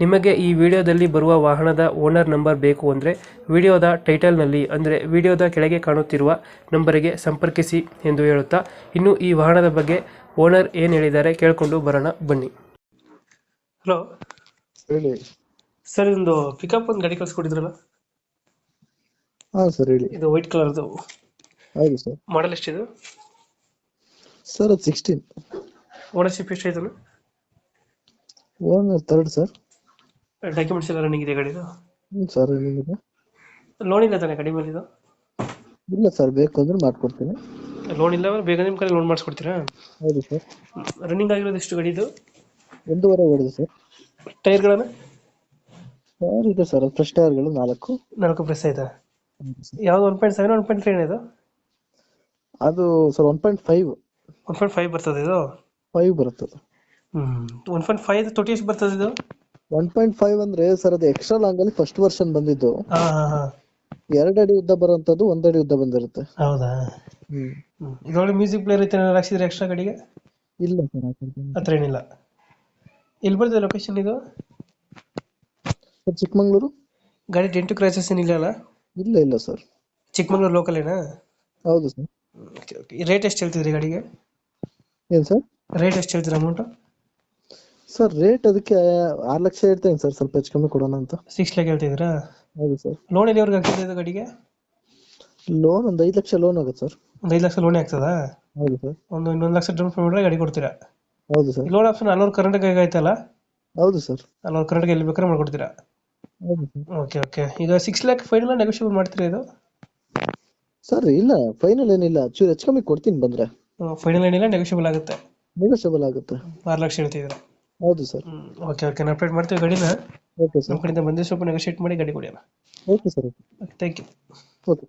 ನಿಮಗೆ ಈ ವಿಡಿಯೋದಲ್ಲಿ ಬರುವ ವಾಹನದ ಓನರ್ ನಂಬರ್ ಬೇಕು ಅಂದರೆ ವಿಡಿಯೋದ ಟೈಟಲ್ನಲ್ಲಿ ಅಂದರೆ ವಿಡಿಯೋದ ಕೆಳಗೆ ಕಾಣುತ್ತಿರುವ ನಂಬರಿಗೆ ಸಂಪರ್ಕಿಸಿ ಎಂದು ಹೇಳುತ್ತಾ ಇನ್ನು ಈ ವಾಹನದ ಬಗ್ಗೆ ಓನರ್ ಏನು ಹೇಳಿದ್ದಾರೆ ಕೇಳಿಕೊಂಡು ಬರೋಣ ಬನ್ನಿ. ಹಲೋ. ಹೇಳಿ. ಸರ್ ಇದೊಂದು ಪಿಕಪ್ ಒಂದು ಗಾಡಿ ಕಳಿಸ್ಕೊಟ್ಟಿದ್ರಲ್ಲ? ಹಾಂ ಸರ್ ಹೇಳಿ. ಇದು ವೈಟ್ ಕಲರ್ದು. ಹೌದು ಸರ್. ಮಾಡಲ್ ಎಷ್ಟಿದೆ? ಸರ್ ಅದು ಸಿಕ್ಸ್ಟೀನ್ ಓನರ್ಶಿಪ್ ಎಷ್ಟಾಯ್ತು ಓನರ್ ತರ್ಡ್ ಸರ್. ಡಾಕ್ಯುಮೆಂಟ್ಸ್ ಎಲ್ಲ ರನ್ನಿಂಗ್ ಇದೆ ಗಾಡಿದು ಸರ್ ಏನಿದೆ ಲೋನ್ ಇಲ್ಲ ತಾನೆ ಕಡಿಮೆ ಇದು ಇಲ್ಲ ಸರ್ ಬೇಕು ಅಂದ್ರೆ ಮಾಡ್ಕೊಡ್ತೀನಿ. ಲೋನ್ ಇಲ್ಲ ಬೇಗ ನಿಮ್ಮ ಕಡೆ ಲೋನ್ ಮಾಡಿಸ್ಕೊಡ್ತೀರಾ? ಹೌದು ಸರ್. ರನ್ನಿಂಗ್ ಆಗಿರೋದು ಎಷ್ಟು ಗಾಡಿದು ಒಂದೂವರೆ ಹೊಡೆದು ಸರ್. ಟೈರ್ಗಳನ್ನು ಸರ್ ಇದೆ ಸರ್. ಫ್ರೆಶ್ ಟೈರ್ಗಳು ನಾಲ್ಕು. ನಾಲ್ಕು ಪ್ರೆಸ್ ಆಯ್ತಾ. ಯಾವ್ದು one point seven one point three ಇದು? ಅದು sir one point five one point five ಬರ್ತದೆ ಇದು? ಫೈವ್ ಬರುತ್ತೆ ಹ್ಮ್. ಒನ್ ಪಾಯಿಂಟ್ ಫೈವ್ ತೊಟಿ ಎಷ್ಟು ಬರ್ತದೆ ಇದು? ಒನ್ ಪಾಯಿಂಟ್ ಫೈವ್ ಅಂದ್ರೆ ಸರ್ ಅದು ಎಕ್ಸ್ಟ್ರಾ ಲಾಂಗ್ ಅಲ್ಲಿ ಫಸ್ಟ್ ವರ್ಷನ್ ಬಂದಿದ್ದು. ಹಾ ಹಾ ಹಾ. ಎರಡು ಅಡಿ ಉದ್ದ ಬರೋಂಥದ್ದು ಒಂದ್ ಅಡಿ ಉದ್ದ ಬಂದಿರುತ್ತೆ. ಹೌದಾ? ಹ್ಮ್. ಹ್ಮ್. ಮ್ಯೂಸಿಕ್ ಪ್ಲೇಯರ್ ಐತೆ ಹಾಕ್ಸಿದ್ರೆ ಎಕ್ಸ್ಟ್ರಾ ಗಾಡಿಗೆ ಇಲ್ಲ ಸರ್ ಹತ್ರ ಏನಿಲ್ಲ. ಎಲ್ಲಿ ಬರ್ತದೆ ಲೊಕೇಶನ್ ಇದು? ಚಿಕ್ಕಮಂಗ್ಳೂರು? ಗಾಡಿ ಡೆಂಟು ಕ್ರೈಸಸ್ ಏನಿಲ್ಲ ಅಲ್ಲ? ಇಲ್ಲ ಇಲ್ಲ ಸರ್ ಚಿಕ್ಕಮಂಗ್ಳೂರು ಲೋಕಲ್ ಏನಾ? ಹೌದು ಸರ್ ರೇಟ್ ಎಷ್ಟು ಹೇಳ್ತಿದ್ರಿ ಗಾಡಿಗೆ? ಏನ್ ಸರ್ ರೇಟ್ ಎಷ್ಟು ಹೇಳ್ತೀರಾ ಅಮೌಂಟು ಸರ್ ರೇಟ್ ಅದಕ್ಕೆ ಆರು ಲಕ್ಷ ಹೇಳ್ತೇನೆ ಸರ್ ಸ್ವಲ್ಪ ಹೆಚ್ಚು ಕಮ್ಮಿ ಕೊಡೋಣ ಅಂತ. ಸಿಕ್ಸ್ ಲ್ಯಾಕ್ ಹೇಳ್ತಿದ್ದೀರಾ? ಹೌದು ಸರ್ ಲೋನ್ ಎಲ್ಲಿವರೆಗೆ ಆಗ್ತದೆ ಇದು ಗಾಡಿಗೆ? ಲೋನ್ ಒಂದು ಐದು ಲಕ್ಷ ಲೋನ್ ಆಗುತ್ತೆ ಸರ್ ಒಂದು ಐದು ಲಕ್ಷ ಲೋನೇ ಆಗ್ತದಾ? ಹೌದು ಸರ್ ಒಂದು ಇನ್ನೊಂದು ಲಕ್ಷ ಡೌನ್ ಪೇಮೆಂಟ್ ಗಾಡಿ ಕೊಡ್ತೀರಾ? ಹೌದು sir loan option all over Karnataka ಆಯ್ತಲ್ಲ ಹೌದು ಸರ್ ಅಲ್ಲೋರ್ ಕರ್ನಾಟಕ ಎಲ್ಲಿ ಬೇಕಾದ್ರೆ ಮಾಡ್ಕೊಡ್ತೀರಾ? ಹೌದು ಸರ್ ಓಕೆ ಓಕೆ ಈಗ ಸಿಕ್ಸ್ ಲ್ಯಾಕ್ ಫೈನಲ್ ನೆಗೋಷಿಯಬಲ್ ಮಾಡ್ತೀರಾ ಇದು? ಸರ್ ಇಲ್ಲ. ಫೈನಲ್ ಏನಿಲ್ಲ. ಚೂರು ಹೆಚ್ಚು ಕಮ್ಮಿ ಕೊಡ್ತೀನಿ ಬಂದ್ರೆ. ಫೈನಲ್ ಏನಿಲ್ಲ ನೆಗೋಷಿಯಬಲ್ ಆಗುತ್ತೆ. ನೆಗೋಷಿಯಬಲ್ ಆಗುತ್ತೆ. ಆರು ಲಕ್ಷ ಹೇಳ್ತಿದ್ದೀರಾ? ಹೌದು ಸರ್. ಓಕೆ ಓಕೆ ನಾವು ಅಪ್ಡೇಟ್ ಮಾಡ್ತೀವಿ ಗಾಡಿನ. ಓಕೆ ನಮ್ಮ ಸರ್ ಕಡೆಯಿಂದ ಬಂದಿದ್ದು ಸ್ವಲ್ಪ ನೆಗೋಷಿಯೇಟ್ ಮಾಡಿ ಗಾಡಿ ಕೊಡಿ ಅಣ್ಣ. Okay sir thank you okay